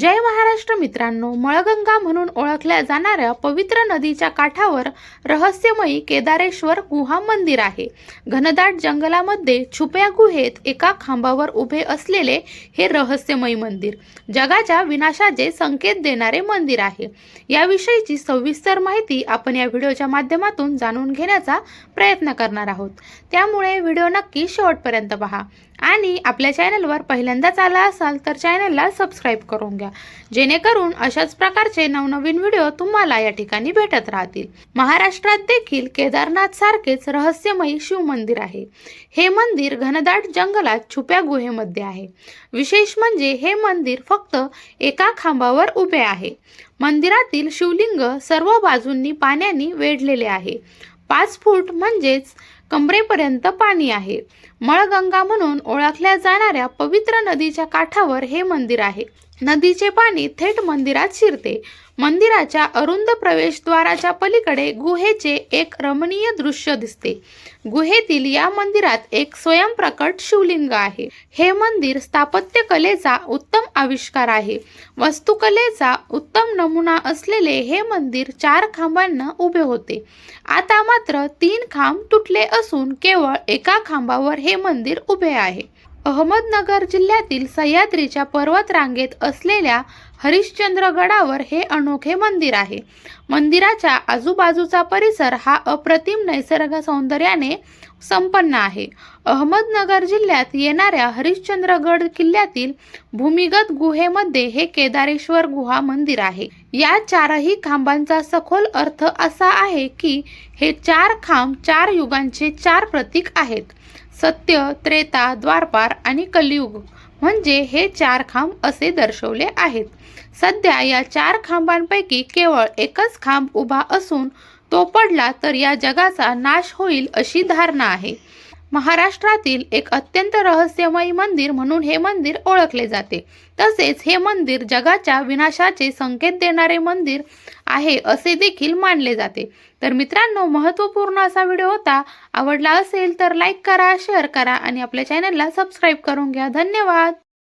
जय महाराष्ट्र मित्रांनो मळगंगा म्हणून ओळखल्या जाणाऱ्या पवित्र नदीच्या काठावर रहस्यमयी केदारेश्वर गुहा मंदिर आहे. घनदाट जंगलामध्ये छुप्या गुहेत एका खांबावर उभे असलेले हे रहस्यमयी मंदिर जगाच्या विनाशाचे संकेत देणारे मंदिर आहे. याविषयीची सविस्तर माहिती आपण या व्हिडिओच्या माध्यमातून जाणून घेण्याचा प्रयत्न करणार आहोत. त्यामुळे व्हिडिओ नक्की शेवटपर्यंत पहा. आणि आपल्या चॅनलवर पहिल्यांदाच आला असाल तर चॅनलला सबस्क्राईब करून घ्या. जेणेकरून अशाच प्रकारचे नवनवीन व्हिडिओ तुम्हाला या ठिकाणी भेटत राहतील. महाराष्ट्रात देखील केदारनाथ सारखेच रहस्यमयी शिव मंदिर आहे. हे मंदिर घनदाट जंगलात छुप्या गुहेमध्ये आहे. विशेष म्हणजे हे मंदिर फक्त एका खांबावर उभे आहे. मंदिरातील शिवलिंग सर्व बाजूंनी पाण्याने वेढलेले आहे. पाच फूट म्हणजेच कमरेपर्यंत पाणी आहे. मळगंगा म्हणून ओळखल्या जाणाऱ्या पवित्र नदीच्या काठावर हे मंदिर आहे. नदीचे पाणी थेट मंदिरात शिरते. मंदिराच्या अरुंद प्रवेशद्वाराच्या पलीकडे गुहेचे एक रमणीय दृश्य दिसते. गुहेतील या मंदिरात एक स्वयंप्रकट शिवलिंग आहे. हे मंदिर स्थापत्यकलेचा उत्तम आविष्कार आहे. वास्तुकलेचा उत्तम नमुना असलेले हे मंदिर चार खांबांना उभे होते. आता मात्र तीन खांब तुटले असून केवळ एका खांबावर हे मंदिर उभे आहे. अहमदनगर जिल्ह्यातील सह्याद्रीच्या पर्वत रांगेत असलेल्या हरिश्चंद्रगडावर हे अनोखे मंदिर आहे. मंदिराच्या आजूबाजूचा परिसर हा अप्रतिम नैसर्ग सौंदर्याने संपन्न आहे. अहमदनगर जिल्ह्यात येणाऱ्या हरिश्चंद्रगड किल्ल्यातील भूमिगत गुहेमध्ये हे केदारेश्वर गुहा मंदिर आहे. या चारही खांबांचा सखोल अर्थ असा आहे की हे चार खांब चार युगांचे चार प्रतीक आहेत. सत्य त्रेता द्वारपार आणि कलियुग म्हणजे हे चार खांब असे दर्शवले आहेत. सध्या या चार खांबांपैकी केवळ एकच खांब उभा असून तो पडला तर या जगाचा नाश होईल अशी धारणा आहे. महाराष्ट्रातील एक अत्यंत रहस्यमयी मंदिर म्हणून हे मंदिर ओळखले जाते. तसेच हे मंदिर जगाच्या विनाशाचे संकेत देणारे मंदिर आहे असे देखील मानले जाते. तर मित्रांनो महत्त्वपूर्ण असा व्हिडिओ होता. आवडला असेल तर लाईक करा शेअर करा आणि आपल्या चॅनलला सबस्क्राईब करून घ्या. धन्यवाद!